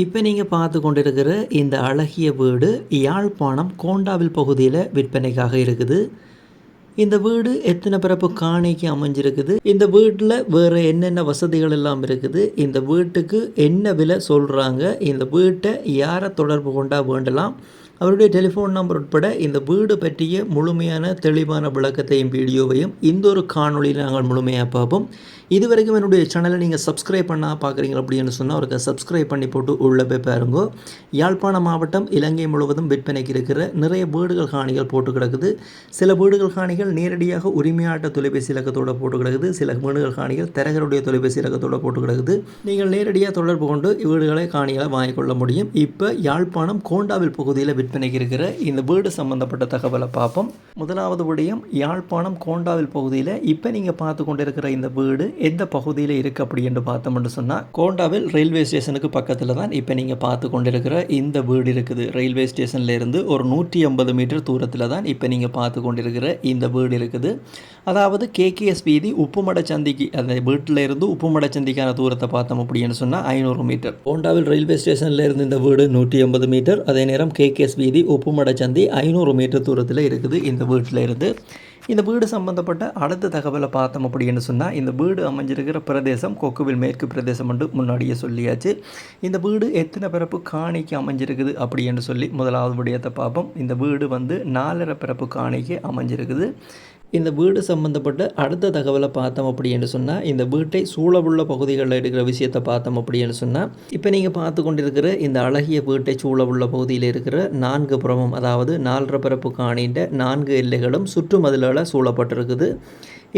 இப்போ நீங்கள் பார்த்து கொண்டிருக்கிற இந்த அழகிய வீடு யாழ்ப்பாணம் கோண்டாவில் பகுதியில் விற்பனைக்காக இருக்குது. இந்த வீடு எத்தனை பிறப்பு காணிக்கு அமைஞ்சிருக்குது? இந்த வீட்டில் வேறு என்னென்ன வசதிகள் எல்லாம் இருக்குது? இந்த வீட்டுக்கு என்ன விலை சொல்கிறாங்க இந்த வீட்டை யாரை தொடர்பு கொண்டா வேண்டலாம்? அவருடைய டெலிஃபோன் நம்பர் உட்பட இந்த வீடு பற்றிய முழுமையான தெளிவான விளக்கத்தையும் வீடியோவையும் இந்த ஒரு காணொளியில் நாங்கள் முழுமையாக பார்ப்போம். இது வரைக்கும் என்னுடைய சேனலை நீங்கள் சப்ஸ்கிரைப் பண்ணால் பார்க்குறீங்க அப்படின்னு சொன்னால் அவருக்கு சப்ஸ்கிரைப் பண்ணி போட்டு உள்ளே போய் பாருங்க. யாழ்ப்பாணம் மாவட்டம் இலங்கை முழுவதும் விற்பனைக்கு இருக்கிற நிறைய வீடுகள் காணிகள் போட்டு கிடக்குது. சில வீடுகள் காணிகள் நேரடியாக உரிமையாட்ட தொலைபேசி இலக்கத்தோடு போட்டு கிடக்குது. சில வீடுகள் காணிகள் தரகருடைய தொலைபேசி இலக்கத்தோடு போட்டு கிடக்குது. நீங்கள் நேரடியாக தொடர்பு கொண்டு வீடுகளை காணிகளை வாங்கிக்கொள்ள முடியும். இப்போ யாழ்ப்பாணம் கோண்டாவில் பகுதியில் விற்பனைக்கு இருக்கிற இந்த வீடு சம்பந்தப்பட்ட தகவலை பார்ப்போம். முதலாவது விடயம் யாழ்ப்பாணம் கோண்டாவில் பகுதியில் இப்போ நீங்கள் பார்த்து கொண்டிருக்கிற இந்த வீடு எந்த பகுதியில் இருக்குது அப்படி என்று பார்த்தோம்னு சொன்னால் கோண்டாவில் ரயில்வே ஸ்டேஷனுக்கு பக்கத்தில் தான் இப்போ நீங்கள் பார்த்து கொண்டிருக்கிற இந்த வீடு இருக்குது. ரயில்வே ஸ்டேஷன்ல இருந்து ஒரு நூற்றி ஐம்பது மீட்டர் தூரத்தில் தான் இப்போ நீங்கள் பார்த்து கொண்டிருக்கிற இந்த வீடு இருக்குது. அதாவது கேகேஎஸ் வீதி உப்புமட சந்திக்கு அந்த வீட்டில் இருந்து உப்புமட சந்திக்கான தூரத்தை பார்த்தோம் அப்படின்னு சொன்னால் ஐநூறு மீட்டர் கோண்டாவில் ரயில்வே ஸ்டேஷன்ல இருந்து இந்த வீடு நூற்றி ஐம்பது மீட்டர் அதே நேரம் கேகேஎஸ் வீதி உப்புமடை சந்தி ஐநூறு மீட்டர் தூரத்தில் இருக்குது இந்த வீட்டில் இருந்து. இந்த வீடு சம்பந்தப்பட்ட அடுத்த தகவலை பார்த்தோம் அப்படின்னு சொன்னால் இந்த வீடு அமைஞ்சிருக்கிற பிரதேசம் கொக்குவில் மேற்கு பிரதேசம் என்று முன்னாடியே சொல்லியாச்சு. இந்த வீடு எத்தனை பிறப்பு காணிக்கு அமைஞ்சிருக்குது அப்படின்னு சொல்லி முதலாவது விடயத்தை பார்ப்போம். இந்த வீடு வந்து நாலரை பிறப்பு காணிக்கு அமைஞ்சிருக்குது. இந்த வீடு சம்மந்தப்பட்ட அடுத்த தகவலை பார்த்தோம் அப்படின்னு சொன்னால் இந்த வீட்டை சூழவுள்ள பகுதிகளில் இருக்கிற விஷயத்தை பார்த்தோம் அப்படின்னு சொன்னால் இப்போ நீங்கள் பார்த்து கொண்டிருக்கிற இந்த அழகிய வீட்டை சூழவுள்ள பகுதியில் இருக்கிற நான்கு புறமும் அதாவது நாலரை பிறப்பு காணின்ற நான்கு எல்லைகளும் சுற்றுமதிலால் சூழப்பட்டிருக்குது.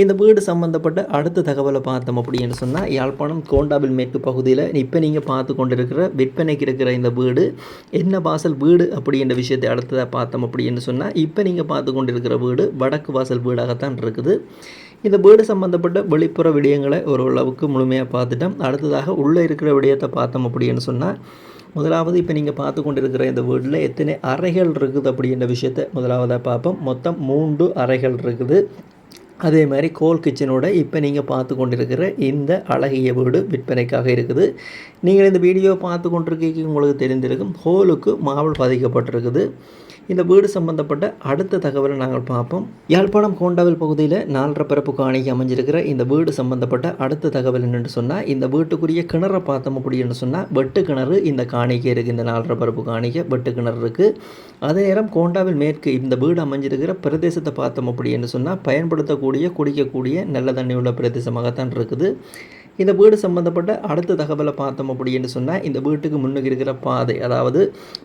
இந்த வீடு சம்மந்தப்பட்ட அடுத்த தகவலை பார்த்தோம் அப்படின்னு சொன்னால் யாழ்ப்பாணம் கோண்டாபில் மேற்கு பகுதியில் இப்போ நீங்கள் பார்த்து கொண்டிருக்கிற விற்பனைக்கு இருக்கிற இந்த வீடு என்ன வாசல் வீடு அப்படின்ற விஷயத்தை அடுத்ததாக பார்த்தோம் அப்படின்னு சொன்னால் இப்போ நீங்கள் பார்த்து கொண்டிருக்கிற வீடு வடக்கு வாசல் வீடாகத்தான் இருக்குது. இந்த வீடு சம்மந்தப்பட்ட வெளிப்புற விடயங்களை ஓரளவுக்கு முழுமையாக பார்த்துட்டோம். அடுத்ததாக உள்ளே இருக்கிற விடயத்தை பார்த்தோம் அப்படின்னு சொன்னால் முதலாவது இப்போ நீங்கள் பார்த்து கொண்டிருக்கிற இந்த வீட்டில் எத்தனை அறைகள் இருக்குது அப்படின்ற விஷயத்தை முதலாவதாக பார்ப்போம். மொத்தம் மூன்று அறைகள் இருக்குது. அதே மாதிரி கோல் கிச்சனோட இப்போ நீங்கள் பார்த்து கொண்டிருக்கிற இந்த அழகிய வீடு விற்பனைக்காக இருக்குது. நீங்கள் இந்த வீடியோ பார்த்து கொண்டிருக்கீங்க உங்களுக்கு தெரிந்திருக்கும். ஹோலுக்கு மாவல் பதிக்கப்பட்டிருக்குது. இந்த வீடு சம்பந்தப்பட்ட அடுத்த தகவலை நாங்கள் பார்ப்போம். யாழ்ப்பாணம் கோண்டாவில் பகுதியில் நாலரை பிறப்பு காணிக்கு அமைஞ்சிருக்கிற இந்த வீடு சம்பந்தப்பட்ட அடுத்த தகவல் என்னென்னு சொன்னால் இந்த வீட்டுக்குரிய கிணறை பார்த்தோம் அப்படின்னு சொன்னால் வெட்டு கிணறு இந்த காணிக்கை இருக்குது இந்த நாலரை பிறப்பு காணிக்க வெட்டு கிணறு இருக்குது அதே நேரம் கோண்டாவில் மேற்கு இந்த வீடு அமைஞ்சிருக்கிற பிரதேசத்தை பார்த்தோம் அப்படின்னு சொன்னால் பயன்படுத்தக்கூடிய குடிக்கக்கூடிய நல்ல தண்ணி உள்ள பிரதேசமாகத்தான் இருக்குது. இந்த வீடு சம்பந்தப்பட்ட அடுத்த தகவலை பார்த்தோம் அப்படின்னு சொன்னால் இந்த வீட்டுக்கு முன்னுக்கு இருக்கிற பாதை அதாவது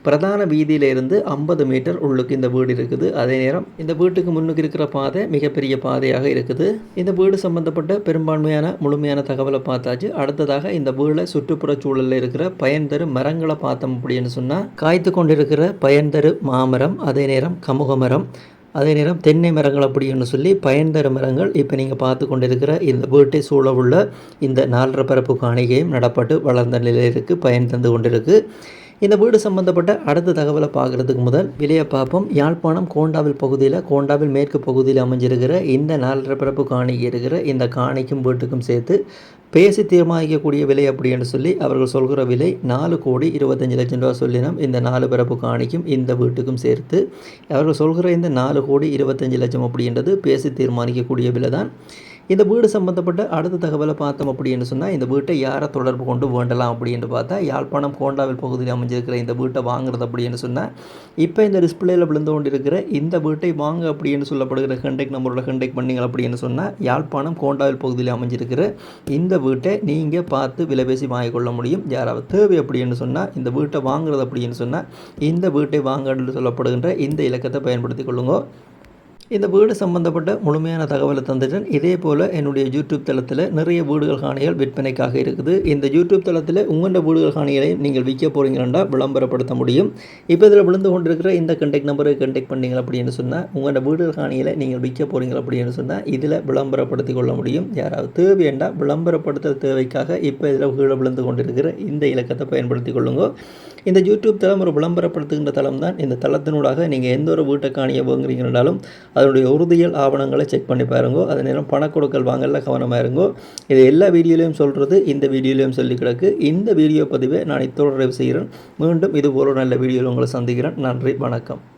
பிரதான வீதியிலிருந்து ஐம்பது மீட்டர் உள்ளுக்கு இந்த வீடு இருக்குது. அதே நேரம் இந்த வீட்டுக்கு முன்னுக்கு இருக்கிற பாதை மிகப்பெரிய பாதையாக இருக்குது. இந்த வீடு சம்பந்தப்பட்ட பெரும்பான்மையான முழுமையான தகவலை பார்த்தாச்சு. அடுத்ததாக இந்த வீடை சுற்றுப்புற சூழலில் இருக்கிற பயன் தரும் மரங்களை பார்த்தோம் அப்படின்னு சொன்னால் காய்த்து கொண்டிருக்கிற பயன் தரும் மாமரம் அதே நேரம் கமுக மரம் அதே நேரம் தென்னை மரங்கள் அப்படின்னு சொல்லி பயன் தரும் மரங்கள் இப்போ நீங்கள் பார்த்து கொண்டிருக்கிற இந்த வீட்டை சூழ உள்ள இந்த நாலரை பரப்பு காணிகையும் நடப்பட்டு வளர்ந்த நிலையிற்கு பயன் தந்து கொண்டிருக்கு. இந்த வீடு சம்பந்தப்பட்ட அடுத்த தகவலை பார்க்குறதுக்கு முதல் விலையை பார்ப்போம். யாழ்ப்பாணம் கோண்டாவில் பகுதியில் கோண்டாவில் மேற்கு பகுதியில் அமைஞ்சிருக்கிற இந்த நாலரை பிறப்பு காணிகை இருக்கிற இந்த காணிக்கும் வீட்டுக்கும் சேர்த்து பேசி தீர்மானிக்கக்கூடிய விலை அப்படின்னு சொல்லி அவர்கள் சொல்கிற விலை நாலு கோடி இருபத்தஞ்சி லட்சம் ரூபா சொல்லினோம் இந்த நாலு பிறப்பு காணிக்கும் இந்த வீட்டுக்கும் சேர்த்து அவர்கள் சொல்கிற இந்த நாலு கோடி இருபத்தஞ்சி லட்சம் அப்படின்றது பேசி தீர்மானிக்கக்கூடிய விலை தான் இந்த வீடு சம்மந்தப்பட்ட அடுத்த தகவலை பார்த்தோம் அப்படின்னு சொன்னால் இந்த வீட்டை யாரை தொடர்பு கொண்டு வேண்டலாம் அப்படின்னு பார்த்தா யாழ்ப்பாணம் கோண்டாவில் பகுதியில் அமைஞ்சிருக்கிற இந்த வீட்டை வாங்குறது அப்படின்னு சொன்னால் இப்போ இந்த டிஸ்பிளேயில் விழுந்து கொண்டு இருக்கிற இந்த வீட்டை வாங்க அப்படின்னு சொல்லப்படுகிற கண்டெக்ட் நம்பரோட கண்டெக்ட் பண்ணிங்க அப்படின்னு சொன்னால் யாழ்ப்பாணம் கோண்டாவில் பகுதியில் அமைஞ்சிருக்கிற இந்த வீட்டை நீங்கள் பார்த்து விலைபேசி வாங்கிக்கொள்ள முடியும். யாராவது தேவை அப்படின்னு சொன்னால் இந்த வீட்டை வாங்குறது அப்படின்னு சொன்னால் இந்த வீட்டை வாங்க சொல்லப்படுகின்ற இந்த இலக்கத்தை பயன்படுத்தி கொள்ளுங்க. இந்த வீடு சம்பந்தப்பட்ட முழுமையான தகவலை தந்துட்டேன். இதே போல் என்னுடைய யூடியூப் தளத்தில் நிறைய வீடுகள் காணிகள் விற்பனைக்காக இருக்குது. இந்த யூடியூப் தளத்தில் உங்களோட வீடுகள் காணிகளையும் நீங்கள் விற்க போகிறீங்களா விளம்பரப்படுத்த முடியும். இப்போ இதில் விழுந்து கொண்டிருக்கிற இந்த கண்டெக்ட் நம்பரை கண்டெக்ட் பண்ணீங்க அப்படின்னு சொன்னால் உங்களோட வீடுகள் காணிகளை நீங்கள் விற்க போகிறீங்க அப்படின்னு சொன்னால் இதில் விளம்பரப்படுத்தி கொள்ள முடியும். யாராவது தேவையண்டா விளம்பரப்படுத்தல் தேவைக்காக இப்போ இதில் கீழே விழுந்து கொண்டிருக்கிற இந்த இலக்கத்தை பயன்படுத்தி கொள்ளுங்கள் இந்த யூடியூப் தளம் ஒரு விளம்பரப்படுத்துகின்ற தளம் தான் இந்த தளத்தினூடாக நீங்கள் எந்த ஒரு வீட்டை காணியை வாங்குறீங்கனாலும் அதனுடைய உறுதியல் ஆவணங்களை செக் பண்ணி பாருங்கோ. அதே நேரம் பணக்கொடுக்கல் வாங்கல கவனமாக இருங்கோ. இது எல்லா வீடியோலையும் சொல்கிறது இந்த வீடியோலையும் சொல்லி கிடக்கு. இந்த வீடியோ பதிவை நான் இத்தோடு நிறைவு செய்கிறேன். மீண்டும் இது ஒரு நல்ல வீடியோவில் உங்களை சந்திக்கிறேன். நன்றி வணக்கம்.